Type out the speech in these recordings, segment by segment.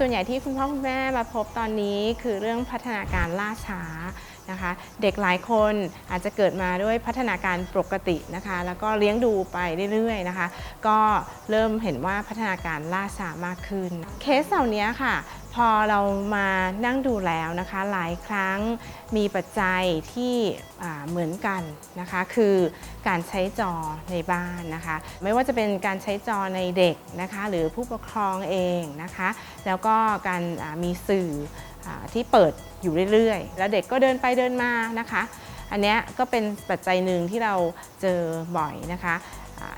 ส่วนใหญ่ที่คุณพ่อคุณแม่มาพบตอนนี้คือเรื่องพัฒนาการล่าช้านะคะ เด็กหลายคนอาจจะเกิดมาด้วยพัฒนาการปกตินะคะ แล้วก็เลี้ยงดูไปเรื่อยๆนะคะ ก็เริ่มเห็นว่าพัฒนาการล่าช้ามากขึ้น เคสเหล่านี้ค่ะ พอเรามานั่งดูแล้วนะคะหลายครั้งมีปัจจัยที่เหมือนกันนะคะคือการใช้จอในบ้านนะคะ ไม่ว่าจะเป็นการใช้จอในเด็กนะคะหรือผู้ปกครองเองนะคะ แล้วก็การมีสื่ออที่เปิดอยู่เรื่อยๆ แล้วเด็กก็เดินไปเดินมานะคะ อันนี้ก็เป็นปัจจัยหนึ่งที่เราเจอบ่อยนะคะ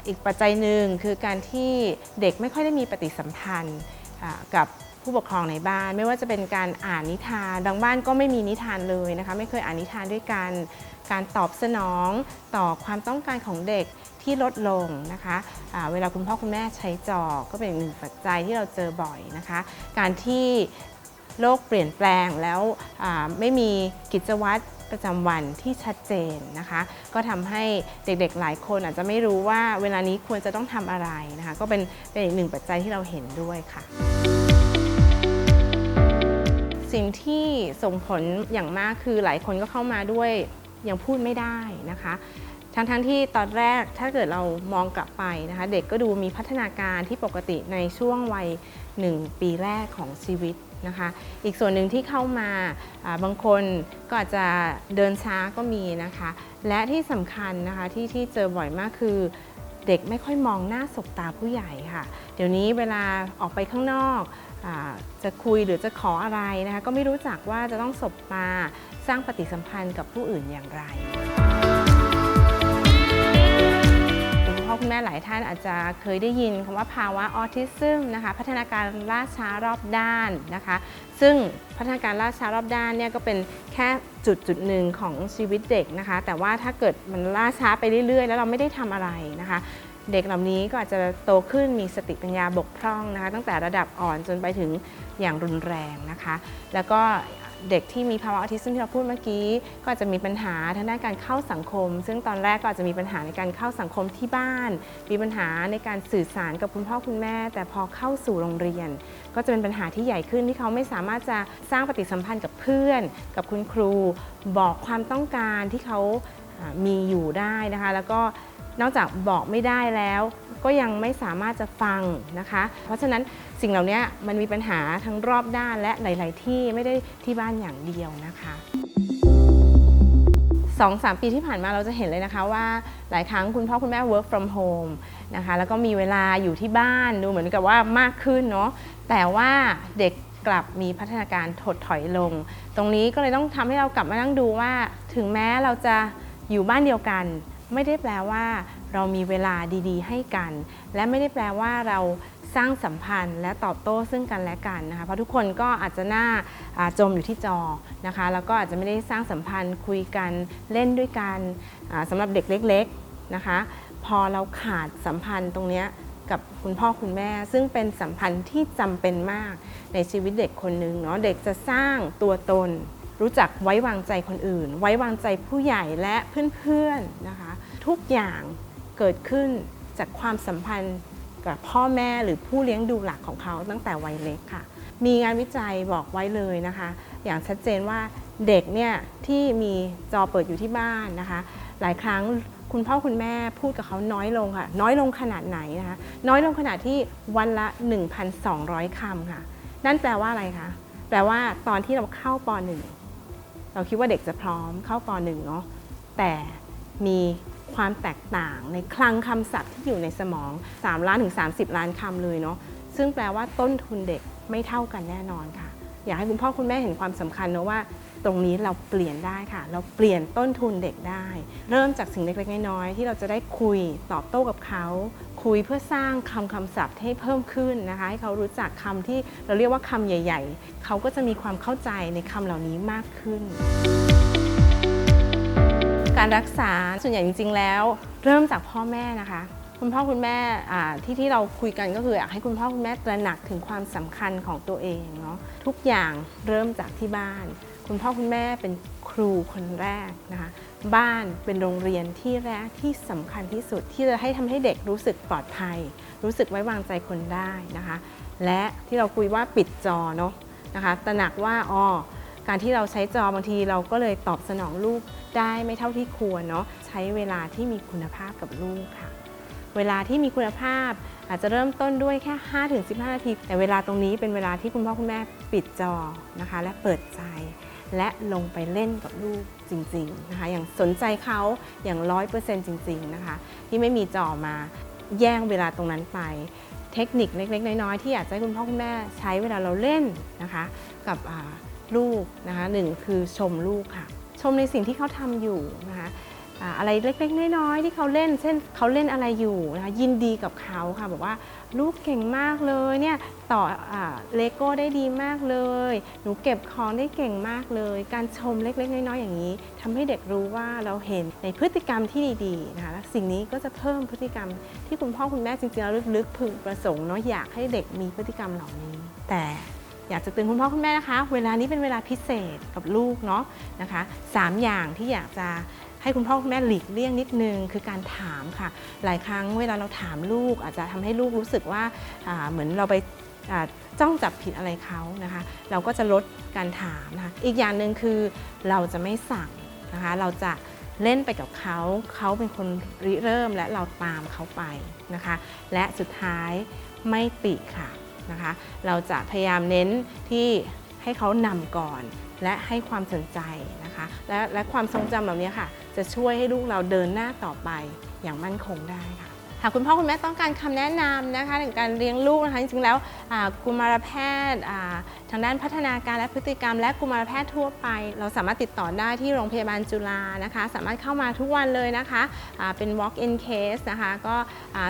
อีกปัจจัยหนึ่งคือการที่เด็กไม่ค่อยได้มีปฏิสัมพันธ์กับ ผู้ปกครองในบ้าน ไม่ว่าจะเป็นการอ่านนิทาน บางบ้านก็ไม่มีนิทานเลยนะคะ ไม่เคยอ่านนิทานด้วยกัน การตอบสนองต่อความต้องการของเด็กที่ลดลงนะคะอ่าเวลาคุณพ่อคุณแม่ใช้จอก็เป็นอีกหนึ่งปัจจัยที่เราเจอบ่อยนะคะ การที่โลกเปลี่ยนแปลงแล้วไม่มีกิจวัตรประจำวันที่ชัดเจนนะคะ ก็ทำให้เด็กๆหลายคนอาจจะไม่รู้ว่าเวลานี้ควรจะต้องทำอะไรนะคะ ก็เป็นเป็นอีกหนึ่งปัจจัยที่เราเห็นด้วยค่ะ สิ่งที่ส่งผลอย่างมากคือหลายคนก็เข้ามาด้วยยังพูดไม่ได้นะคะทั้งๆทที่ตอนแรกถ้าเกิดเรามองกลับไปนะคะ เด็กก็ดูมีพัฒนาการที่ปกติในช่วงวัย 1 ปีแรกของชีวิตนะคะ อีกส่วนหนึ่งที่เข้ามาบางคนก็อาจจะเดินช้าก็มีนะคะ และที่สำคัญนะคะที่ที่เจอบ่อยมากคือ เด็กไม่ค่อยมองหน้าสบตาผู้ใหญ่ค่ะ เดี๋ยวนี้เวลาออกไปข้างนอกอจะคุยหรือจะขออะไรนะคะก็ไม่รู้จักว่าจะต้องสบตาสร้างปฏิสัมพันธ์กับผู้อื่นอย่างไร คุณแม่หลายท่านอาจจะเคยได้ยินคำว่าภาวะออทิซึมนะคะ พัฒนาการล่าช้ารอบด้านนะคะ ซึ่งพัฒนาการล่าช้ารอบด้านเนี่ยก็เป็นแค่จุดจุดหนึ่งของชีวิตเด็กนะคะ แต่ว่าถ้าเกิดมันล่าช้าไปเรื่อยๆ แล้วเราไม่ได้ทำอะไรนะคะเด็กเหล่านี้ก็อาจจะโตขึ้นมีสติปัญญาบกพร่องนะคะ ตั้งแต่ระดับอ่อนจนไปถึงอย่างรุนแรงนะคะ แล้วก็ เด็กที่มีภาวะออทิซึมที่เราพูดเมื่อกี้ ก็อาจจะมีปัญหาทางด้านการเข้าสังคม ซึ่งตอนแรกก็อาจจะมีปัญหาในการเข้าสังคมที่บ้าน มีปัญหาในการสื่อสารกับคุณพ่อคุณแม่ แต่พอเข้าสู่โรงเรียน ก็จะเป็นปัญหาที่ใหญ่ขึ้นที่เขาไม่สามารถจะสร้างปฏิสัมพันธ์กับเพื่อน กับคุณครู บอกความต้องการที่เขาอ่ามีอยู่ได้นะคะ แล้วก็ นอกจากบอกไม่ได้แล้ว ก็ยังไม่สามารถจะฟังนะคะ เพราะฉะนั้นสิ่งเหล่านี้มันมีปัญหาทั้งรอบด้านและหลาย ๆ ที่ไม่ได้ที่บ้านอย่างเดียวนะคะสองสามปีที่ผ่านมาเราจะเห็นเลยนะคะว่าหลายครั้งคุณพ่อคุณแม่ work from home นะคะแล้วก็มีเวลาอยู่ที่บ้านดูเหมือนกับว่ามากขึ้นเนาะแต่ว่าเด็กกลับมีพัฒนาการถดถอยลง ตรงนี้ก็เลยต้องทำให้เรากลับมานั่งดูว่า ถึงแม้เราจะอยู่บ้านเดียวกัน ไม่ได้แปลว่า เรามีเวลาดีๆ ให้กัน และไม่ได้แปลว่าเราสร้างสัมพันธ์ และตอบโต้ซึ่งกันและกันนะคะเพราะทุกคนก็อาจจะหน้าอ่าจมอยู่ที่จอนะคะแล้วก็อาจจะไม่ได้สร้างสัมพันธ์คุยกันเล่นด้วยกันอ่าสำหรับเด็กเล็กๆนะคะ พอเราขาดสัมพันธ์ตรงนี้กับคุณพ่อคุณแม่ ซึ่งเป็นสัมพันธ์ที่จำเป็นมากในชีวิตเด็กคนหนึ่งเนาะเด็กจะสร้างตัวตน รู้จักไว้วางใจคนอื่น ไว้วางใจผู้ใหญ่และเพื่อนๆนะคะ ทุกอย่างเกิดขึ้นจากความสัมพันธ์กับพ่อแม่หรือผู้เลี้ยงดูหลักของเขาตั้งแต่วัยเล็กค่ะ มีงานวิจัยบอกไว้เลยนะคะ อย่างชัดเจนว่าเด็กเนี่ยที่มีจอเปิดอยู่ที่บ้านนะคะ หลายครั้งคุณพ่อคุณแม่พูดกับเขาน้อยลงค่ะ น้อยลงขนาดไหนนะคะ น้อยลงขนาดที่วันละ 1,200คำค่ะ นั่นแปลว่าอะไรคะ แปลว่าตอนที่เราเข้าป .1 เราคิดว่าเด็กจะพร้อมเข้าป .1 เนาะแต่มีความแตกต่างในคลังคำศัพท์ที่อยู่ในสมอง 3 ล้านถึง 30 ล้านคำเลยเนาะซึ่งแปลว่าต้นทุนเด็กไม่เท่ากันแน่นอนค่ะ อยากให้คุณพ่อคุณแม่เห็นความสำคัญนะว่า ตรงนี้เราเปลี่ยนได้ค่ะ เราเปลี่ยนต้นทุนเด็กได้ เริ่มจากสิ่งเล็กๆน้อยๆที่เราจะได้คุยตอบโต้กับเขา คุยเพื่อสร้างคำคำศัพท์ให้เพิ่มขึ้นนะคะ ให้เขารู้จักคำที่เราเรียกว่าคำใหญ่ ๆ เขาก็จะมีความเข้าใจในคำเหล่านี้มากขึ้น การรักษาส่วนใหญ่จริง ๆ แล้ว เริ่มจากพ่อแม่นะคะคุณพ่อคุณแม่ที่ที่เราคุยกันก็คืออยากให้คุณพ่อคุณแม่ตระหนักถึงความสำคัญของตัวเองเนาะทุกอย่างเริ่มจากที่บ้าน คุณพ่อคุณแม่เป็นครูคนแรกนะคะบ้านเป็นโรงเรียนที่แรกที่สำคัญที่สุดที่จะให้ทำให้เด็กรู้สึกปลอดภัย รู้สึกไว้วางใจคนได้นะคะ และที่เราคุยว่าปิดจอเนาะนะคะตระหนักว่าอ๋อการที่เราใช้จอบางทีเราก็เลยตอบสนองลูกได้ไม่เท่าที่ควรเนาะใช้เวลาที่มีคุณภาพกับลูกค่ะ เวลาที่มีคุณภาพอาจจะเริ่มต้นด้วยแค่ 5-15 นาที แต่เวลาตรงนี้เป็นเวลาที่คุณพ่อคุณแม่ปิดจอนะคะ และเปิดใจ และลงไปเล่นกับลูกจริงๆนะคะอย่างสนใจเขาอย่างร้อยเปอร์เซ็นต์จริงๆนะคะที่ไม่มีจอมาแย่งเวลาตรงนั้นไป เทคนิคเล็ก ๆ น้อยๆที่อยากจะให้คุณพ่อคุณแม่ใช้เวลาเราเล่นนะคะกับลูกนะคะหนึ่งคือชมลูกค่ะ ชมในสิ่งที่เขาทำอยู่นะคะ อะไรเล็กๆน้อยๆที่เขาเล่นเช่นเขาเล่นอะไรอยู่นะคะยินดีกับเขาค่ะบอกว่าลูกเก่งมากเลยเนี่ยต่อเลโก้ได้ดีมากเลย หนูเก็บของได้เก่งมากเลย การชมเล็กๆ น้อยๆอย่างนี้ทำให้เด็กรู้ว่าเราเห็นในพฤติกรรมที่ดีๆนะคะและสิ่งนี้ก็จะเพิ่มพฤติกรรมที่คุณพ่อคุณแม่จริงๆแล้วลึกๆพึงประสงค์เนาะอยากให้เด็กมีพฤติกรรมเหล่านี้ แต่อยากจะเตือนคุณพ่อคุณแม่นะคะ เวลานี้เป็นเวลาพิเศษกับลูกเนาะนะคะสามอย่างที่อยากจะ ให้คุณพ่อคุณแม่หลีกเลี่ยงนิดนึง คือการถามค่ะ หลายครั้งเวลาเราถามลูก อาจจะทำให้ลูกรู้สึกว่าเหมือนเราไปจ้องจับผิดอะไรเขานะคะ เราก็จะลดการถามนะคะอีกอย่างหนึ่งคือเราจะไม่สั่งนะคะเราจะเล่นไปกับเขา เขาเป็นคนริเริ่มและเราตามเขาไปนะคะ และสุดท้ายไม่ติค่ะนะคะ เราจะพยายามเน้นที่ให้เขานำก่อน และให้ความสนใจนะคะ และและความทรงจำเหล่านี้ค่ะ จะช่วยให้ลูกเราเดินหน้าต่อไปอย่างมั่นคงได้ค่ะหากคุณพ่อคุณแม่ต้องการคำแนะนำนะคะถึงการเลี้ยงลูกนะคะจริงๆแล้วกุมารแพทย์ทางด้านพัฒนาการและพฤติกรรม และกุมารแพทย์ทั่วไป เราสามารถติดต่อได้ที่โรงพยาบาลจุฬานะคะ สามารถเข้ามาทุกวันเลยนะคะเป็น walk in case นะคะก็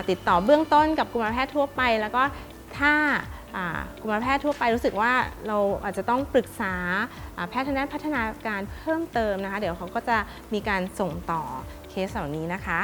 ติดต่อเบื้องต้นกับกุมารแพทย์ทั่วไป แล้วก็ถ้า กุมารแพทย์ทั่วไปรู้สึกว่าเราอาจจะต้องปรึกษาแพทย์ทางด้านพัฒนาการเพิ่มเติมนะคะ เดี๋ยวเขาก็จะมีการส่งต่อเคสเหล่านี้นะคะ